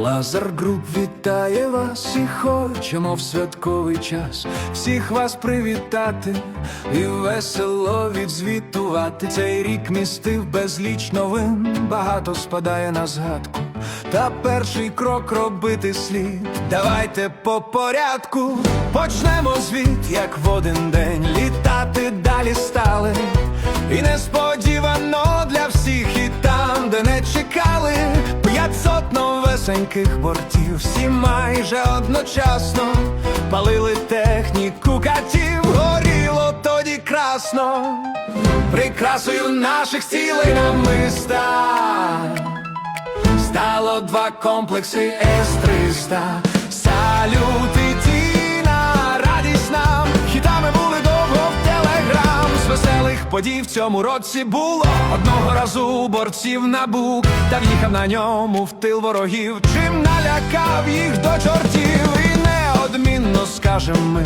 Лазар Груп вітає вас і хочемо в святковий час всіх вас привітати і весело відзвітувати. Цей рік містив безліч новин, багато спадає на згадку. Та перший крок робити слід. Давайте по порядку почнемо звіт, як в один день літати далі стали. Новесеньких бортів, всі майже одночасно палили техніку катів, горіло тоді красно, прикрасою наших цілей намиста. Стало два комплекси С-300 Салюти подій в цьому році було Одного разу борців набук Та в'їхав на ньому в тил ворогів Чим налякав їх до чортів І неодмінно скажем ми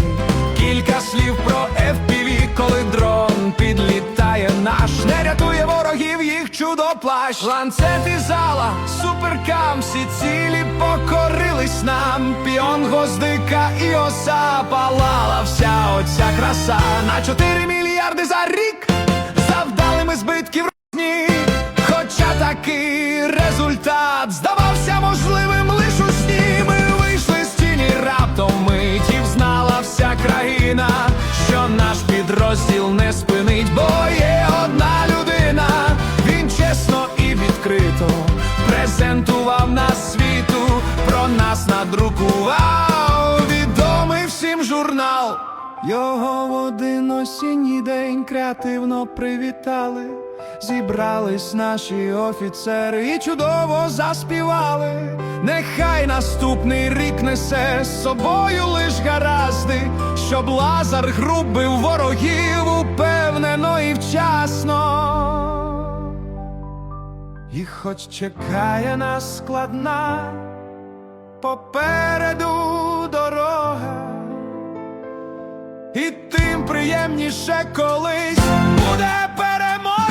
Кілька слів про FPV, коли дрон підлітає наш, не рятує ворогів їх чудо-плащ. Ланцет зала, суперкам, всі цілі покорились нам. Піон, гвоздика і оса палала вся оця краса на 4 мільярди за рік. Здавався можливим лиш у сні. Ми вийшли з тіні раптом митів знала вся країна, що наш підрозділ не спинить, бо є одна людина. Він чесно і відкрито презентував нас світу, про нас надрукував відомий всім журнал. Його в один осінній день креативно привітали. Зібрались наші офіцери і чудово заспівали. Нехай наступний рік несе з собою лиш гаразди, щоб лазар грубив ворогів упевнено і вчасно. І хоч чекає нас складна, попереду дорога. І тим приємніше колись буде перемога.